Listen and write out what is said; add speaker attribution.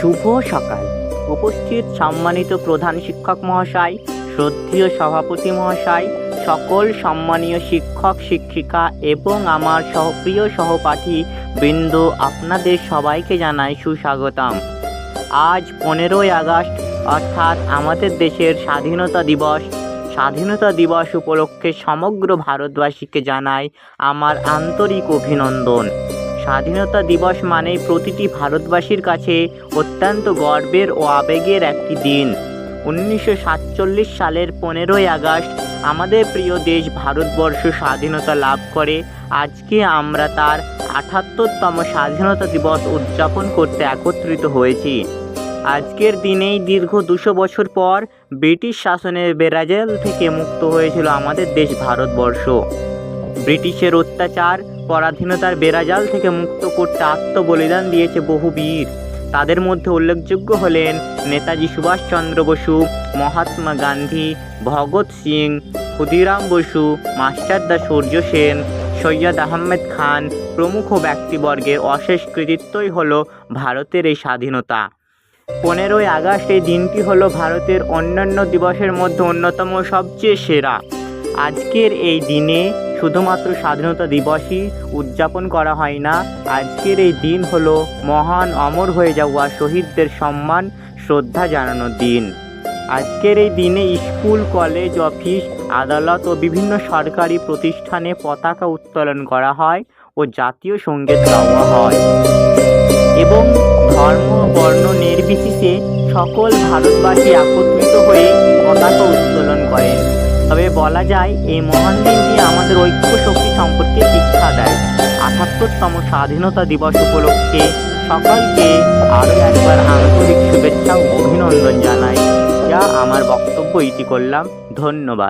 Speaker 1: শুভ সকাল। উপস্থিত সম্মানিত প্রধান শিক্ষক মহাশয়, শ্রদ্ধেয় সভাপতি মহাশয়, সকল সম্মানীয় শিক্ষক, শিক্ষিকা এবং আমার সহপ্রিয় সহপাঠী বৃন্দ, আপনাদের সবাইকে জানাই সুস্বাগতম। আজ পনেরোই আগস্ট, অর্থাৎ আমাদের দেশের স্বাধীনতা দিবস। স্বাধীনতা দিবস উপলক্ষে সমগ্র ভারতবাসীকে জানাই আমার আন্তরিক অভিনন্দন। স্বাধীনতা দিবস মানে প্রতিটি ভারতবাসীর কাছে অত্যন্ত গর্বের ও আবেগের একটি দিন। উনিশশো সাতচল্লিশ সালের পনেরোই আগস্ট আমাদের প্রিয় দেশ ভারতবর্ষ স্বাধীনতা লাভ করে। আজকে আমরা তার আটাত্তরতম স্বাধীনতা দিবস উদযাপন করতে একত্রিত হয়েছি। আজকের দিনেই দীর্ঘ দুশো বছর পর ব্রিটিশ শাসনের বেরাজেল থেকে মুক্ত হয়েছিল আমাদের দেশ ভারতবর্ষ। ব্রিটিশের অত্যাচার পরাধীনতার বেড়াজাল থেকে মুক্ত করতে আত্মবলিদান দিয়েছে বহু বীর। তাদের মধ্যে উল্লেখযোগ্য হলেন নেতাজি সুভাষচন্দ্র বসু, মহাত্মা গান্ধী, ভগৎ সিং, ক্ষুদিরাম বসু মাস্টারদা সূর্য সেন, সৈয়দ আহমেদ খান প্রমুখ ব্যক্তিবর্গের অশেষ কৃতিত্বই হল ভারতের এই স্বাধীনতা। পনেরোই আগস্ট এই দিনটি হলো ভারতের অন্যান্য দিবসের মধ্যে অন্যতম সবচেয়ে সেরা। আজকের এই দিনে শুধুমাত্র স্বাধীনতা দিবসই উদযাপন করা হয় না, আজকের এই দিন হলো মহান অমর হয়ে যাওয়া শহীদদের সম্মান, শ্রদ্ধা জানানোর দিন। আজকের এই দিনে স্কুল, কলেজ, অফিস, আদালত ও বিভিন্ন সরকারি প্রতিষ্ঠানে পতাকা উত্তোলন করা হয় ও জাতীয় সংগীত গাওয়া হয়। এবং ধর্ম বর্ণ নির্বিশেষে সকল ভারতবাসী একত্রিত হয়ে পতাকা উত্তোলন করেন। তবে বলা যায়, এই মহান দিনটি আমাদের ঐক্য শক্তি সম্পর্কে শিক্ষা দেয়। আঠাত্তরতম স্বাধীনতা দিবস উপলক্ষে সকলকে আরও একবার আন্তরিক শুভেচ্ছা ও অভিনন্দন জানাই। যা আমার বক্তব্য ইতি করলাম। ধন্যবাদ।